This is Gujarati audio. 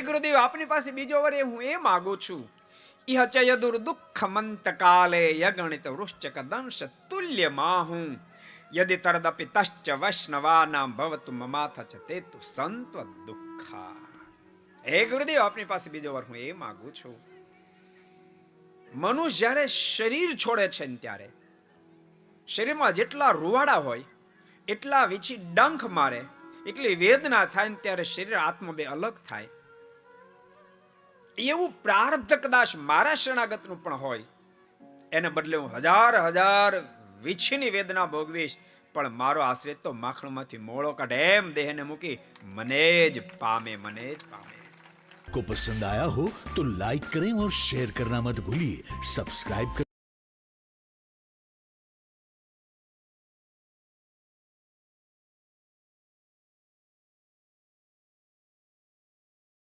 ગુરુદેવ આપની પાસે બીજો વર હું એ માગું છું. ઇહ ચ યદુર દુઃખ મંત કાલે યગણિત વૃશ્ચક દંશ તુલ્ય માહું યદિ તરદપિ તશ્ચ વૈષ્ણવાનામ ભવતુ મમાથ ચ તે તુ સંત્વ દુઃખા. હે ગુરુદેવ, આપની પાસે બીજો વાર હું એ માગું છું. મનુષ્ય જ્યારે શરીર છોડે છે ને ત્યારે, શરીરમાં જેટલા રૂવાડા હોય, એટલા વીછી ડંખ મારે, એટલી વેદના થાય ને ત્યારે શરીર આત્મા બે અલગ થાય. એવું પ્રારબ્ધ કદાચ મારા શરણાગતનું પણ હોય એને બદલે હું હજાર હજાર વીછીની વેદના ભોગવીશ પણ મારો આશ્રિત તો માખણમાંથી મોળો કાઢે એમ દેહને મૂકી મને જ પામે મને જ પામે को पसंद आया हो तो लाइक करें और शेयर करना मत भूलिए सब्सक्राइब करें